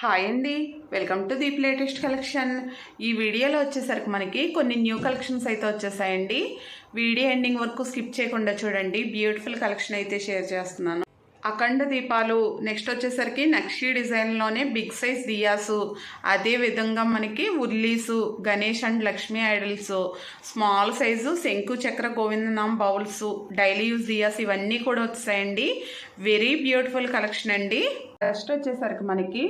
Hi అండి. Welcome to the latest collection. ఈ వీడియోలో వచ్చేసరికి మనకి కొన్ని న్యూ కలెక్షన్స్ అయితే వచ్చేసాయండి. వీడియో ఎండింగ్ వరకు స్కిప్ చేయకుండా చూడండి. బ్యూటిఫుల్ కలెక్షన్ అయితే షేర్ చేస్తున్నాను. అఖండ దీపాలు నెక్స్ట్ వచ్చేసరికి నక్షి డిజైన్లోనే బిగ్ సైజ్ దియాసు అదే విధంగా మనకి urlis Ganesh and Lakshmi idols small size శంకు చక్ర గోవిందనాం బౌల్స్ డైలీ యూజ్ దియాస్ ఇవన్నీ కూడా వచ్చాయండి వెరీ బ్యూటిఫుల్ కలెక్షన్ అండి. నెక్స్ట్ వచ్చేసరికి మనకి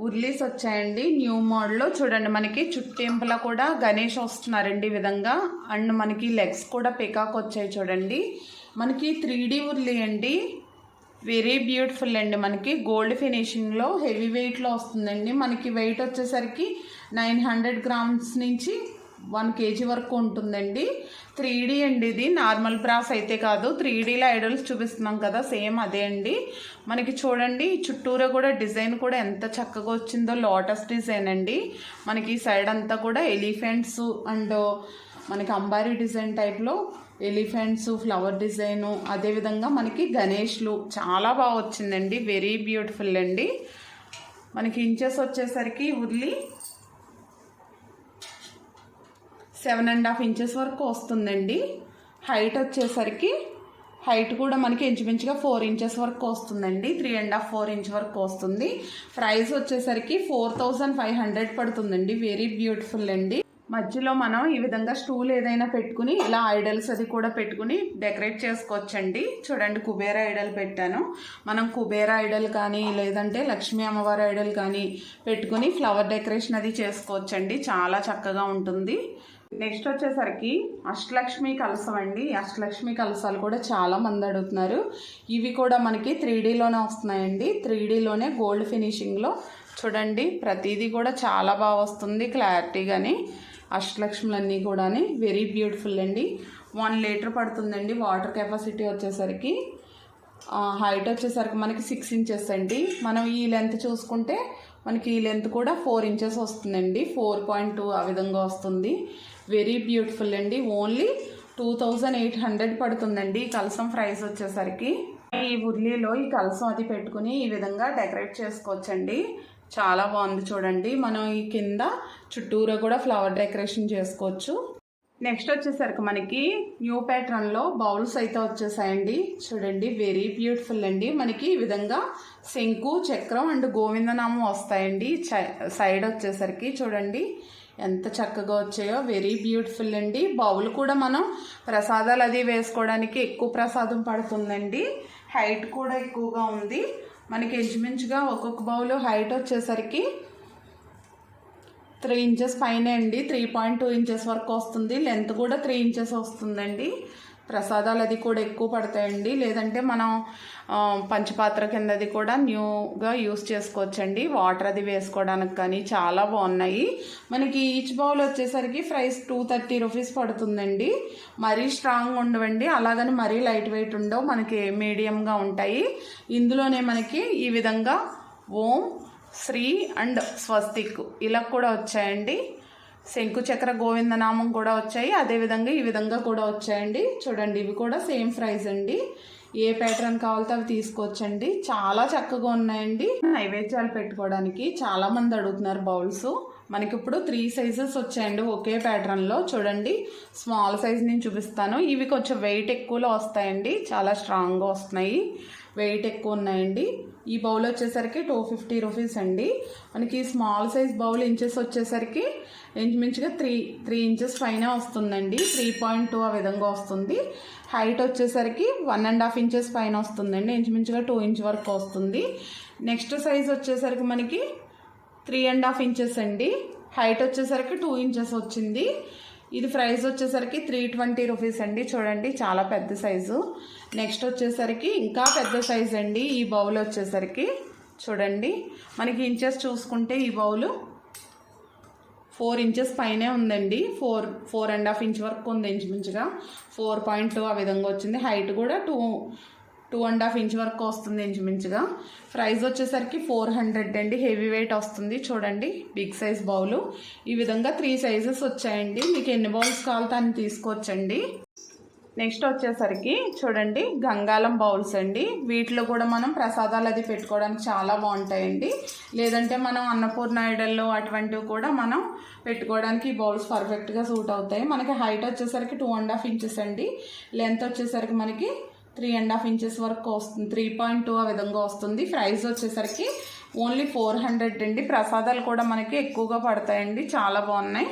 ఉర్లీస్ వచ్చాయండి న్యూ మోడల్లో చూడండి. మనకి చుట్టేంపుల కూడా గణేష్ వస్తున్నారండి ఈ విధంగా. అండ్ మనకి లెగ్స్ కూడా పికాక్ వచ్చాయి చూడండి. మనకి త్రీ డీ ఉర్లీ అండి. వెరీ బ్యూటిఫుల్ అండి. మనకి గోల్డ్ ఫినిషింగ్లో హెవీ వెయిట్లో వస్తుందండి. మనకి వెయిట్ వచ్చేసరికి నైన్ హండ్రెడ్ గ్రామ్స్ నుంచి వన్ కేజీ వరకు ఉంటుందండి. త్రీ డీ అండి ఇది. నార్మల్ బ్రాస్ అయితే కాదు. త్రీ డీలో ఐడల్స్ చూపిస్తున్నాం కదా సేమ్ అదే అండి. మనకి చూడండి చుట్టూరా కూడా డిజైన్ కూడా ఎంత చక్కగా వచ్చిందో లోటస్ డిజైన్ అండి. మనకి సైడ్ అంతా కూడా ఎలిఫెంట్స్ అండ్ మనకి అంబారీ డిజైన్ టైప్లో ఎలిఫెంట్స్ ఫ్లవర్ డిజైను అదేవిధంగా మనకి గణేష్లు చాలా బాగా వచ్చిందండి. వెరీ బ్యూటిఫుల్ అండి. మనకి ఇంచెస్ వచ్చేసరికి urli seven and half inches వరకు వస్తుందండి. హైట్ వచ్చేసరికి హైట్ కూడా మనకి ఇంచుమించుగా ఫోర్ ఇంచెస్ వరకు వస్తుందండి. Three and half four inch వరకు వస్తుంది. ప్రైస్ వచ్చేసరికి ఫోర్ థౌజండ్ ఫైవ్ హండ్రెడ్ పడుతుందండి. వెరీ బ్యూటిఫుల్ అండి. మధ్యలో మనం ఈ విధంగా స్టూల్ ఏదైనా పెట్టుకుని ఇలా ఐడల్స్ అది కూడా పెట్టుకుని డెకరేట్ చేసుకోవచ్చండి. చూడండి కుబేర ఐడల్ పెట్టాను. మనం కుబేర ఐడల్ కానీ లేదంటే లక్ష్మీ అమ్మవారి ఐడల్ కానీ పెట్టుకుని ఫ్లవర్ డెకరేషన్ అది చేసుకోవచ్చండి. చాలా చక్కగా ఉంటుంది. నెక్స్ట్ వచ్చేసరికి అష్టలక్ష్మి కలసం అండి. అష్టలక్ష్మి కలసాలు కూడా చాలా మంది అడుగుతున్నారు. ఇవి కూడా మనకి త్రీ డీలోనే వస్తున్నాయండి. త్రీ డీలోనే గోల్డ్ ఫినిషింగ్లో చూడండి ప్రతిదీ కూడా చాలా బాగా వస్తుంది క్లారిటీగాని అష్టలక్ష్ములన్నీ కూడా వెరీ బ్యూటిఫుల్ అండి. వన్ లీటర్ పడుతుందండి వాటర్ కెపాసిటీ వచ్చేసరికి. హైట్ వచ్చేసరికి మనకి సిక్స్ ఇంచెస్ అండి. మనం ఈ లెంత్ చూసుకుంటే మనకి ఈ లెంత్ కూడా ఫోర్ ఇంచెస్ వస్తుందండి. ఫోర్ పాయింట్ టూ ఆ విధంగా వస్తుంది. వెరీ బ్యూటిఫుల్ అండి. Only two thousand eight hundred పడుతుందండి. ఈ కలసం ప్రైస్ వచ్చేసరికి. ఈ ఉర్లీలో ఈ కలసం అది పెట్టుకుని ఈ విధంగా డెకరేట్ చేసుకోవచ్చండి. చాలా బాగుంది చూడండి. మనం ఈ కింద చుట్టూరా కూడా ఫ్లవర్ డెకరేషన్ చేసుకోవచ్చు. నెక్స్ట్ వచ్చేసరికి మనకి న్యూ ప్యాటర్న్లో బౌల్స్ అయితే వచ్చేసాయండి. చూడండి వెరీ బ్యూటిఫుల్ అండి. మనకి ఈ విధంగా శంకు చక్రం అండ్ గోవిందనామం వస్తాయండి. సైడ్ వచ్చేసరికి చూడండి. ఎంత చక్కగా వచ్చాయో. వెరీ బ్యూటిఫుల్ అండి. బౌల్ కూడా మనం ప్రసాదాలు అది వేసుకోవడానికి ఎక్కువ ప్రసాదం పడుతుందండి. హైట్ కూడా ఎక్కువగా ఉంది. మనకి ఇంచుమించుగా ఒక్కొక్క బౌల్ హైట్ వచ్చేసరికి త్రీ ఇంచెస్ పైన అండి. త్రీ పాయింట్ టూ ఇంచెస్ వరకు వస్తుంది. లెంత్ కూడా త్రీ ఇంచెస్ వస్తుందండి. ప్రసాదాలు అది కూడా ఎక్కువ పడతాయండి. లేదంటే మనం పంచపాత్ర కిందది కూడా న్యూగా యూస్ చేసుకోవచ్చండి. వాటర్ అది వేసుకోవడానికి కానీ చాలా బాగున్నాయి. మనకి ఈచ్ బౌల్ వచ్చేసరికి ప్రైస్ టూ థర్టీ రూపీస్ పడుతుందండి. మరీ స్ట్రాంగ్ ఉండవండి. అలాగని మరీ లైట్ వెయిట్ ఉండవు. మనకి మీడియంగా ఉంటాయి. ఇందులోనే మనకి ఈ విధంగా ఓం శ్రీ అండ్ స్వస్తిక్ ఇలా కూడా వచ్చాయండి. శంకుచక్ర గోవిందనామం కూడా వచ్చాయి. అదేవిధంగా ఈ విధంగా కూడా వచ్చాయండి. చూడండి ఇవి కూడా సేమ్ ప్రైస్ అండి. ఏ ప్యాటర్న్ కావాలితే అవి తీసుకోవచ్చండి. చాలా చక్కగా ఉన్నాయండి. నైవేద్యాలు పెట్టుకోవడానికి చాలామంది అడుగుతున్నారు బౌల్స్. మనకి ఇప్పుడు త్రీ సైజెస్ వచ్చాయండి ఒకే ప్యాటర్న్లో. చూడండి స్మాల్ సైజ్ నేను చూపిస్తాను. ఇవి కొంచెం వెయిట్ ఎక్కువలో వస్తాయండి. చాలా స్ట్రాంగ్గా వస్తున్నాయి. వెయిట్ ఎక్కువ ఉన్నాయండి. ఈ బౌల్ వచ్చేసరికి టూ ఫిఫ్టీ రూపీస్ అండి. మనకి స్మాల్ సైజ్ బౌల్ ఇంచెస్ వచ్చేసరికి ఇంచుమించుగా త్రీ త్రీ ఇంచెస్ పైన వస్తుందండి. త్రీ పాయింట్ టూ ఆ విధంగా వస్తుంది. హైట్ వచ్చేసరికి వన్ అండ్ హాఫ్ ఇంచెస్ పైన వస్తుందండి. ఇంచుమించుగా టూ ఇంచ్ వరకు వస్తుంది. నెక్స్ట్ సైజ్ వచ్చేసరికి మనకి త్రీ అండ్ హాఫ్ ఇంచెస్ అండి. హైట్ వచ్చేసరికి టూ ఇంచెస్ వచ్చింది. ఇది ప్రైస్ వచ్చేసరికి త్రీ ట్వంటీ రూపీస్ అండి. చూడండి చాలా పెద్ద సైజు నెక్స్ట్ వచ్చేసరికి ఇంకా పెద్ద సైజ్ అండి. ఈ బౌల్ వచ్చేసరికి చూడండి మనకి ఇంచెస్ చూసుకుంటే ఈ బౌలు ఫోర్ ఇంచెస్ పైనే ఉందండి. Four four and half inch వరకు ఉంది ఇంచుమించుగా. ఫోర్ పాయింట్ టూ ఆ విధంగా వచ్చింది. హైట్ కూడా two two and half inch వరకు వస్తుంది ఇంచుమించుగా. ప్రైస్ వచ్చేసరికి ఫోర్ హండ్రెడ్ అండి. హెవీ వెయిట్ వస్తుంది. చూడండి బిగ్ సైజ్ బౌలు. ఈ విధంగా త్రీ సైజెస్ వచ్చాయండి. మీకు ఎన్ని బౌల్స్ కావాలో దాన్ని తీసుకోవచ్చండి. నెక్స్ట్ వచ్చేసరికి చూడండి గంగాలం బౌల్స్ అండి. వీటిలో కూడా మనం ప్రసాదాలు అది పెట్టుకోవడానికి చాలా బాగుంటాయండి. లేదంటే మనం అన్నపూర్ణ ఐడల్లో అటువంటివి కూడా మనం పెట్టుకోవడానికి ఈ బౌల్స్ పర్ఫెక్ట్గా సూట్ అవుతాయి. మనకి హైట్ వచ్చేసరికి టూ అండ్ హాఫ్ ఇంచెస్ అండి. లెంత్ వచ్చేసరికి మనకి త్రీ అండ్ హాఫ్ ఇంచెస్ వరకు వస్తుంది. త్రీ పాయింట్ టూ ఆ విధంగా వస్తుంది. ప్రైస్ వచ్చేసరికి ఓన్లీ ఫోర్ హండ్రెడ్ అండి. ప్రసాదాలు కూడా మనకి ఎక్కువగా పడతాయండి. చాలా బాగున్నాయి.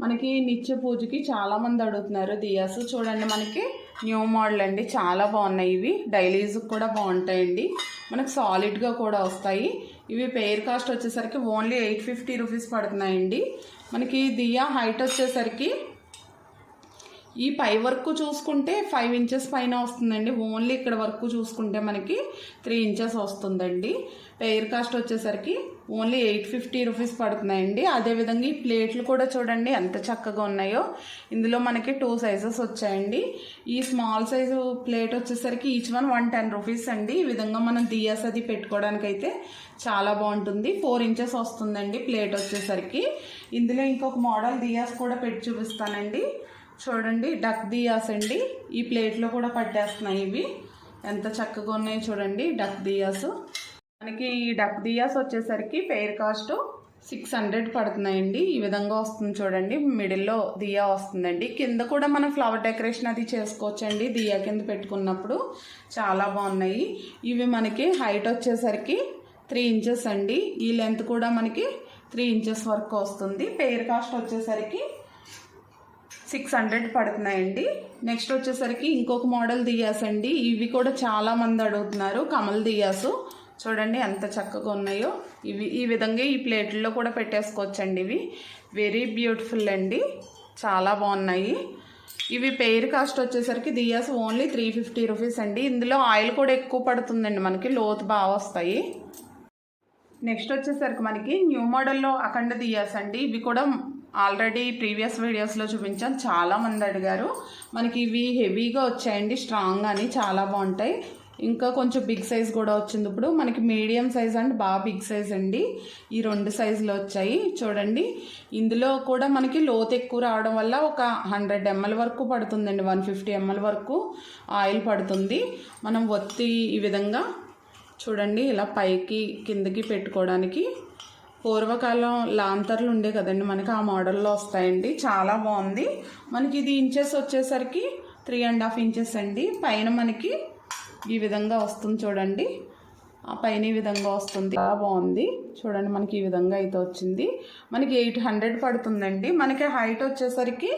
మనకి నిత్య పూజకి చాలామంది అడుగుతున్నారు. దియాస్ చూడండి మనకి. న్యూ మోడల్ అండి. చాలా బాగున్నాయి ఇవి. డైలీస్కి కూడా బాగుంటాయండి. మనకు సాలిడ్గా కూడా వస్తాయి. ఇవి పెయిర్ కాస్ట్ వచ్చేసరికి ఓన్లీ ఎయిట్ ఫిఫ్టీ రూపీస్ పడుతున్నాయండి. మనకి దియా హైట్ వచ్చేసరికి ఈ పై వరకు చూసుకుంటే ఫైవ్ ఇంచెస్ పైన వస్తుందండి. ఓన్లీ ఇక్కడ వరకు చూసుకుంటే మనకి త్రీ ఇంచెస్ వస్తుందండి. పెయిర్ కాస్ట్ వచ్చేసరికి ఓన్లీ ఎయిట్ ఫిఫ్టీ రూపీస్ పడుతున్నాయండి. అదేవిధంగా ఈ ప్లేట్లు కూడా చూడండి ఎంత చక్కగా ఉన్నాయో. ఇందులో మనకి టూ సైజెస్ వచ్చాయండి. ఈ స్మాల్ సైజు ప్లేట్ వచ్చేసరికి each one one ten rupees అండి. ఈ విధంగా మనం దియాస్ అది పెట్టుకోవడానికి అయితే చాలా బాగుంటుంది. ఫోర్ ఇంచెస్ వస్తుందండి ప్లేట్ వచ్చేసరికి. ఇందులో ఇంకొక మోడల్ దియాస్ కూడా పెట్టి చూపిస్తానండి. చూడండి డక్ దియాస్ అండి. ఈ ప్లేట్లో కూడా పట్టేస్తున్నాయి ఇవి. ఎంత చక్కగా ఉన్నాయో చూడండి డక్ దియాస్. మనకి ఈ డక్ దియాస్ వచ్చేసరికి ఫెయిర్ కాస్ట్ సిక్స్ హండ్రెడ్ పడుతున్నాయండి. ఈ విధంగా వస్తుంది చూడండి మిడిల్లో దియా వస్తుందండి. కింద కూడా మనం ఫ్లవర్ డెకరేషన్ అది చేసుకోవచ్చండి దియా కింద పెట్టుకున్నప్పుడు. చాలా బాగున్నాయి. ఇవి మనకి హైట్ వచ్చేసరికి త్రీ ఇంచెస్ అండి. ఈ లెంత్ కూడా మనకి త్రీ ఇంచెస్ వరకు వస్తుంది. పెయిర్ కాస్ట్ వచ్చేసరికి సిక్స్ హండ్రెడ్ పడుతున్నాయండి. నెక్స్ట్ వచ్చేసరికి ఇంకొక మోడల్ దియాస్ అండి. ఇవి కూడా చాలా మంది అడుగుతున్నారు. కమల్ దియాసు. చూడండి ఎంత చక్కగా ఉన్నాయో. ఇవి ఈ విధంగా ఈ ప్లేట్లలో కూడా పెట్టేసుకోవచ్చండి ఇవి. వెరీ బ్యూటిఫుల్ అండి. చాలా బాగున్నాయి. ఇవి పెయిర్ కాస్ట్ వచ్చేసరికి diyas only three fifty rupees అండి. ఇందులో ఆయిల్ కూడా ఎక్కువ పడుతుందండి. మనకి లోతు బాగా వస్తాయి. నెక్స్ట్ వచ్చేసరికి మనకి న్యూ మోడల్లో అఖండ దియాస్ అండి. ఇవి కూడా ఆల్రెడీ ప్రీవియస్ వీడియోస్లో చూపించాను. చాలా మంది అడిగారు మనకి ఇవి హెవీగా వచ్చాయండి స్ట్రాంగ్ అని చాలా బాగుంటాయి. ఇంకా కొంచెం బిగ్ సైజ్ కూడా వచ్చింది ఇప్పుడు. మనకి మీడియం సైజ్ అండ్ బాగా బిగ్ సైజ్ అండి. ఈ రెండు సైజులు వచ్చాయి. చూడండి ఇందులో కూడా మనకి లోతు ఎక్కువ రావడం వల్ల ఒక హండ్రెడ్ ఎంఎల్ వరకు పడుతుందండి. వన్ ఫిఫ్టీ ఎంఎల్ వరకు ఆయిల్ పడుతుంది. మనం ఒత్తి ఈ విధంగా చూడండి ఇలా పైకి కిందకి పెట్టుకోవడానికి పూర్వకాలం లాంతర్లు ఉండే కదండి మనకి ఆ మోడల్లో వస్తాయండి. చాలా బాగుంది. మనకి ఇది ఇంచెస్ వచ్చేసరికి త్రీ అండ్ హాఫ్ ఇంచెస్ అండి. పైన మనకి ఈ విధంగా వస్తుంది చూడండి. ఆ పైన ఈ విధంగా వస్తుంది. చాలా బాగుంది. చూడండి మనకి ఈ విధంగా అయితే వచ్చింది. మనకి ఎయిట్ హండ్రెడ్ పడుతుందండి. మనకి హైట్ వచ్చేసరికి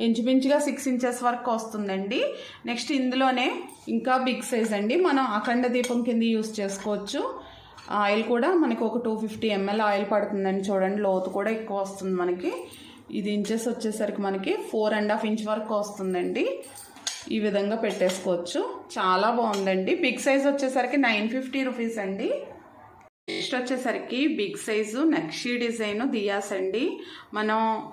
ఇంచుమించుగా సిక్స్ ఇంచెస్ వరకు వస్తుందండి. నెక్స్ట్ ఇందులోనే ఇంకా బిగ్ సైజ్ అండి. మనం అఖండ దీపం కింద యూస్ చేసుకోవచ్చు. ఆయిల్ కూడా మనకి ఒక టూ ఫిఫ్టీ ఎంఎల్ ఆయిల్ పడుతుందండి చూడండి లోతు కూడా ఎక్కువ వస్తుంది మనకి. ఇది ఇంచెస్ వచ్చేసరికి మనకి ఫోర్ అండ్ హాఫ్ ఇంచ్ వరకు వస్తుందండి. ఈ విధంగా పెట్టేసుకోవచ్చు. చాలా బాగుందండి. బిగ్ సైజ్ వచ్చేసరికి నైన్ ఫిఫ్టీ రూపీస్ అండి. నెక్స్ట్ వచ్చేసరికి బిగ్ సైజు నక్షీ డిజైన్ దియాస్ అండి. మనం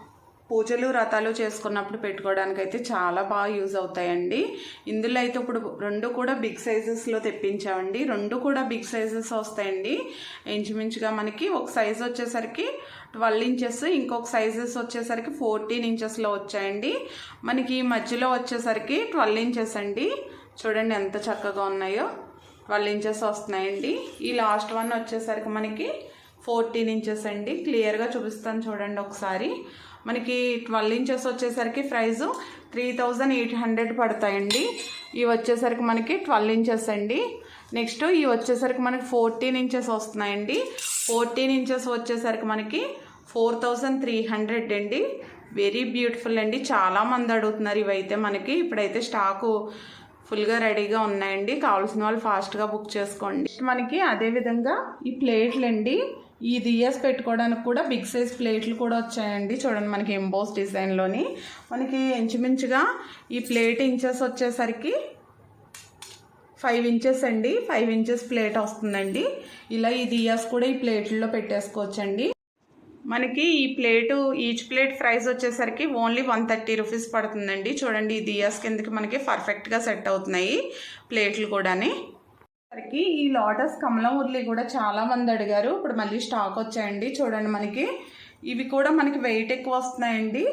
పూజలు వ్రతాలు చేసుకున్నప్పుడు పెట్టుకోవడానికి అయితే చాలా బాగా యూజ్ అవుతాయండి. ఇందులో అయితే ఇప్పుడు రెండు కూడా బిగ్ సైజెస్లో తెప్పించామండి. రెండు కూడా బిగ్ సైజెస్ వస్తాయండి. ఇంచుమించుగా మనకి ఒక సైజ్ వచ్చేసరికి ట్వెల్వ్ ఇంచెస్ ఇంకొక సైజెస్ వచ్చేసరికి ఫోర్టీన్ ఇంచెస్లో వచ్చాయండి. మనకి మధ్యలో వచ్చేసరికి ట్వెల్వ్ ఇంచెస్ అండి. చూడండి ఎంత చక్కగా ఉన్నాయో. ట్వెల్వ్ ఇంచెస్ వస్తున్నాయండి. ఈ లాస్ట్ వన్ వచ్చేసరికి మనకి ఫోర్టీన్ ఇంచెస్ అండి. క్లియర్గా చూపిస్తాను చూడండి ఒకసారి. మనకి ట్వెల్వ్ ఇంచెస్ వచ్చేసరికి price three thousand eight hundred పడతాయండి. ఇవి వచ్చేసరికి మనకి ట్వెల్వ్ ఇంచెస్ అండి. నెక్స్ట్ ఇవి వచ్చేసరికి మనకి ఫోర్టీన్ ఇంచెస్ వస్తున్నాయండి. ఫోర్టీన్ ఇంచెస్ వచ్చేసరికి మనకి ఫోర్ థౌజండ్ త్రీ హండ్రెడ్ అండి. వెరీ బ్యూటిఫుల్ అండి. చాలామంది అడుగుతున్నారు ఇవైతే మనకి. ఇప్పుడైతే స్టాకు ఫుల్గా రెడీగా ఉన్నాయండి. కావాల్సిన వాళ్ళు ఫాస్ట్గా బుక్ చేసుకోండి. మనకి అదేవిధంగా ఈ ప్లేట్లు అండి ఈ దియాస్ పెట్టుకోవడానికి కూడా బిగ్ సైజ్ ప్లేట్లు కూడా వచ్చాయండి. చూడండి మనకి ఎంబోస్ డిజైన్లోని. మనకి ఇంచుమించుగా ఈ ప్లేట్ ఇంచెస్ వచ్చేసరికి ఫైవ్ ఇంచెస్ అండి. ఫైవ్ ఇంచెస్ ప్లేట్ వస్తుందండి. ఇలా ఈ దియాస్ కూడా ఈ ప్లేట్లలో పెట్టేసుకోవచ్చండి. మనకి ఈ ప్లేటు ఈచ్ ప్లేట్ ప్రైస్ వచ్చేసరికి ఓన్లీ వన్ థర్టీ రూపీస్ పడుతుందండి. చూడండి ఈ దియాస్ కిందకి మనకి పర్ఫెక్ట్గా సెట్ అవుతున్నాయి ప్లేట్లు కూడాని. సరికి ఈ లోటస్ కమలం ఉర్లి కూడా చాలా మంది అడిగారు. ఇప్పుడు మళ్ళీ స్టాక్ వచ్చాయండి. చూడండి మనకి. ఇవి కూడా మనకి వెయిట్ ఎక్కువ వస్తున్నాయండి.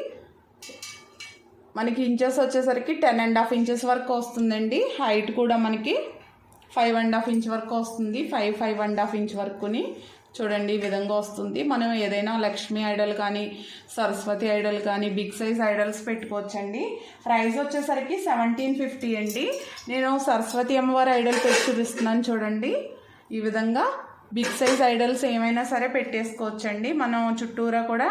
మనకి ఇంచెస్ వచ్చేసరికి టెన్ అండ్ హాఫ్ ఇంచెస్ వరకు వస్తుందండి. హైట్ కూడా మనకి ఫైవ్ అండ్ హాఫ్ ఇంచ్ వరకు వస్తుంది. Five five and half inch వరకుని. చూడండి ఈ విధంగా వస్తుంది. మనం ఏదైనా లక్ష్మీ ఐడల్ కానీ సరస్వతి ఐడల్ కానీ బిగ్ సైజ్ ఐడల్స్ పెట్టుకోవచ్చండి. ప్రైస్ వచ్చేసరికి సెవెంటీన్ ఫిఫ్టీ అండి. నేను సరస్వతి అమ్మవారి ఐడల్ పెట్టి చూపిస్తున్నాను చూడండి. ఈ విధంగా బిగ్ సైజ్ ఐడల్స్ ఏమైనా సరే పెట్టేసుకోవచ్చండి. మనం చుట్టూరా కూడా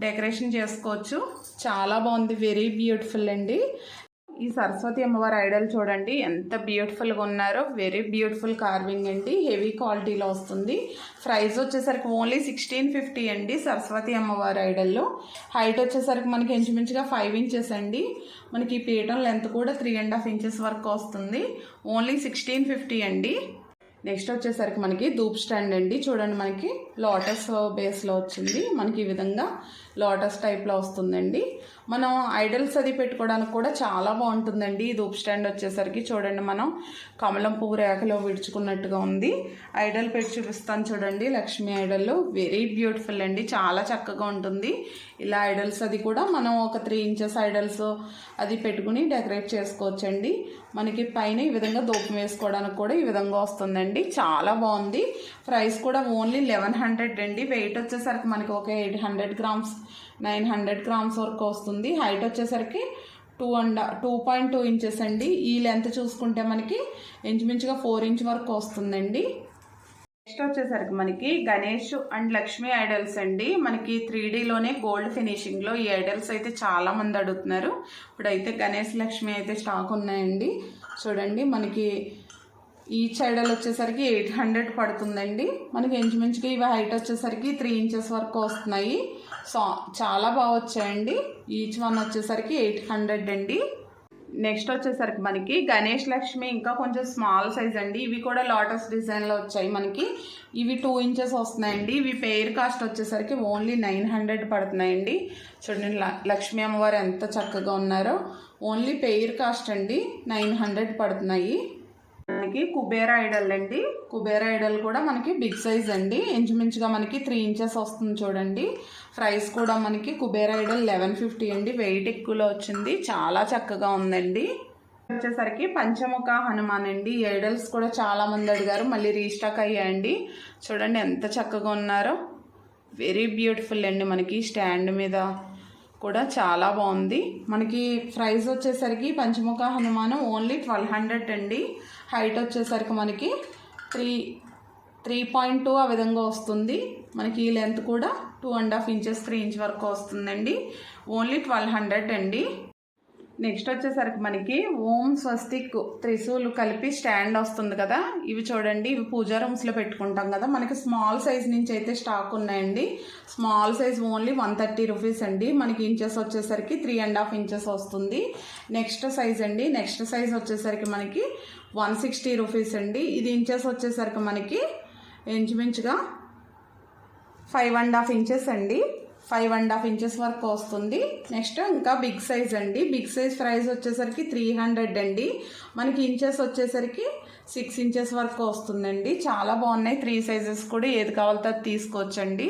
డెకరేషన్ చేసుకోవచ్చు. చాలా బాగుంది. వెరీ బ్యూటిఫుల్ అండి. ఈ సరస్వతి అమ్మవారి ఐడల్ చూడండి ఎంత బ్యూటిఫుల్గా ఉన్నారో వెరీ బ్యూటిఫుల్ కార్వింగ్ అండి హెవీ క్వాలిటీలో వస్తుంది. ప్రైస్ వచ్చేసరికి ఓన్లీ సిక్స్టీన్ ఫిఫ్టీ అండి సరస్వతి అమ్మవారి ఐడల్లో హైట్ వచ్చేసరికి మనకి ఇంచుమించుగా ఫైవ్ ఇంచెస్ అండి. మనకి ఈ పీఠం లెంత్ కూడా త్రీ అండ్ హాఫ్ ఇంచెస్ వరకు వస్తుంది. ఓన్లీ సిక్స్టీన్ ఫిఫ్టీ అండి. నెక్స్ట్ వచ్చేసరికి మనకి ధూప్ స్టాండ్ అండి చూడండి మనకి. లోటస్ బేస్లో వచ్చింది. మనకి ఈ విధంగా లోటస్ టైప్లో వస్తుందండి. మనం ఐడల్స్ అది పెట్టుకోవడానికి కూడా చాలా బాగుంటుందండి. ఈ ధూప్ స్టాండ్ వచ్చేసరికి చూడండి మనం. కమలం పువ్వు రేఖలో విడుచుకున్నట్టుగా ఉంది. ఐడల్ పెట్టి చూపిస్తాను చూడండి. లక్ష్మీ ఐడల్ వెరీ బ్యూటిఫుల్ అండి. చాలా చక్కగా ఉంటుంది. ఇలా ఐడల్స్ అది కూడా మనం ఒక త్రీ ఇంచెస్ ఐడల్స్ అది పెట్టుకుని డెకరేట్ చేసుకోవచ్చండి. మనకి పైన ఈ విధంగా దూపం వేసుకోవడానికి కూడా ఈ విధంగా వస్తుందండి. చాలా బాగుంది. ప్రైస్ కూడా ఓన్లీ లెవెన్ హండ్రెడ్ హండ్రెడ్ అండి. వెయిట్ వచ్చేసరికి మనకి ఒక eight hundred grams nine hundred grams వరకు వస్తుంది. హైట్ వచ్చేసరికి two and two point two inches అండి. ఈ లెంత్ చూసుకుంటే మనకి ఇంచుమించుగా ఫోర్ ఇంచ్ వరకు వస్తుందండి. నెక్స్ట్ వచ్చేసరికి మనకి గణేష్ అండ్ లక్ష్మీ ఐడల్స్ అండి. మనకి త్రీ డీలోనే గోల్డ్ ఫినిషింగ్లో ఈ ఐడల్స్ అయితే చాలా మంది అడుగుతున్నారు. ఇప్పుడైతే గణేష్ లక్ష్మి అయితే స్టాక్ ఉన్నాయండి. చూడండి మనకి ఈచ్ ఐడల్ వచ్చేసరికి ఎయిట్ హండ్రెడ్ పడుతుందండి. మనకి ఇంచుమించుగా ఇవి హైట్ వచ్చేసరికి త్రీ ఇంచెస్ వరకు వస్తున్నాయి. సో చాలా బాగా వచ్చాయండి. ఈచ్ వన్ వచ్చేసరికి ఎయిట్ హండ్రెడ్ అండి. నెక్స్ట్ వచ్చేసరికి మనకి గణేష్ లక్ష్మి ఇంకా కొంచెం స్మాల్ సైజ్ అండి. ఇవి కూడా లోటస్ డిజైన్లో వచ్చాయి మనకి. ఇవి టూ ఇంచెస్ వస్తున్నాయండి. ఇవి పెయిర్ కాస్ట్ వచ్చేసరికి ఓన్లీ నైన్ హండ్రెడ్ పడుతున్నాయండి. చూడండి ల- లక్ష్మీ అమ్మవారు ఎంత చక్కగా ఉన్నారో. ఓన్లీ పెయిర్ కాస్ట్ అండి నైన్ హండ్రెడ్ పడుతున్నాయి. మనకి కుబేర ఐడల్ అండి. కుబేర ఐడల్ కూడా మనకి బిగ్ సైజ్ అండి. ఇంచుమించుగా మనకి త్రీ ఇంచెస్ వస్తుంది చూడండి. ప్రైస్ కూడా మనకి కుబేర ఐడల్ లెవెన్ ఫిఫ్టీ అండి. వెయిట్ ఎక్కువలో వచ్చింది. చాలా చక్కగా ఉందండి. వచ్చేసరికి పంచముఖ హనుమాన్ అండి. ఈ ఐడల్స్ కూడా చాలా మంది అడిగారు. మళ్ళీ రీస్టాక్ అయ్యాయండి. చూడండి ఎంత చక్కగా ఉన్నారో. వెరీ బ్యూటిఫుల్ అండి మనకి స్టాండ్ మీద కూడా చాలా బాగుంది. మనకి ప్రైస్ వచ్చేసరికి పంచముఖ హనుమానం ఓన్లీ ట్వెల్వ్ హండ్రెడ్ అండి. హైట్ వచ్చేసరికి మనకి త్రీ త్రీ పాయింట్ టూ ఆ విధంగా వస్తుంది. మనకి ఈ లెంత్ కూడా two and half inches three inch వరకు వస్తుందండి. ఓన్లీ ట్వెల్వ్ హండ్రెడ్ అండి. నెక్స్ట్ వచ్చేసరికి మనకి ఓం స్వస్తిక్ త్రిశూలు కలిపి స్టాండ్ వస్తుంది కదా. ఇవి చూడండి ఇవి పూజా రూమ్స్లో పెట్టుకుంటాం కదా. మనకి స్మాల్ సైజ్ నుంచి అయితే స్టాక్ ఉన్నాయండి. Small size only one thirty rupees అండి. మనకి ఇంచెస్ వచ్చేసరికి త్రీ అండ్ హాఫ్ ఇంచెస్ వస్తుంది. నెక్స్ట్ సైజ్ అండి. నెక్స్ట్ సైజ్ వచ్చేసరికి మనకి వన్ సిక్స్టీ రూపీస్ అండి. ఇది ఇంచెస్ వచ్చేసరికి మనకి ఇంచుమించుగా ఫైవ్ అండ్ హాఫ్ ఇంచెస్ అండి. ఫైవ్ అండ్ హాఫ్ ఇంచెస్ వరకు వస్తుంది. నెక్స్ట్ ఇంకా బిగ్ సైజ్ అండి. బిగ్ సైజ్ ప్రైస్ వచ్చేసరికి త్రీ హండ్రెడ్ అండి. మనకి ఇంచెస్ వచ్చేసరికి సిక్స్ ఇంచెస్ వరకు వస్తుందండి. చాలా బాగున్నాయి. త్రీ సైజెస్ కూడా ఏది కావాలితే అది తీసుకోవచ్చండి.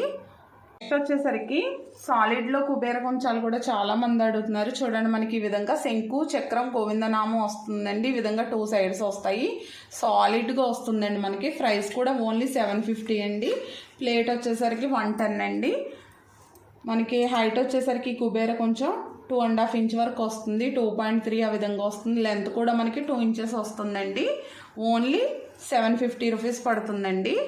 నెక్స్ట్ వచ్చేసరికి సాలిడ్లో కుబేర కొంచాలు కూడా చాలా మంది అడుగుతున్నారు. చూడండి మనకి ఈ విధంగా శంకు చక్రం గోవిందనామం వస్తుందండి. ఈ విధంగా టూ సైడ్స్ వస్తాయి. సాలిడ్గా వస్తుందండి మనకి. ప్రైస్ కూడా ఓన్లీ సెవెన్ ఫిఫ్టీ అండి. ప్లేట్ వచ్చేసరికి వన్ టెన్ అండి. మనకి హైట్ వచ్చేసరికి కుబేర కొంచెం టూ అండ్ హాఫ్ ఇంచ్ వరకు వస్తుంది. టూ పాయింట్ త్రీ ఆ విధంగా వస్తుంది. లెంత్ కూడా మనకి టూ ఇంచెస్ వస్తుందండి. ఓన్లీ సెవెన్ ఫిఫ్టీ రూపీస్ పడుతుందండి.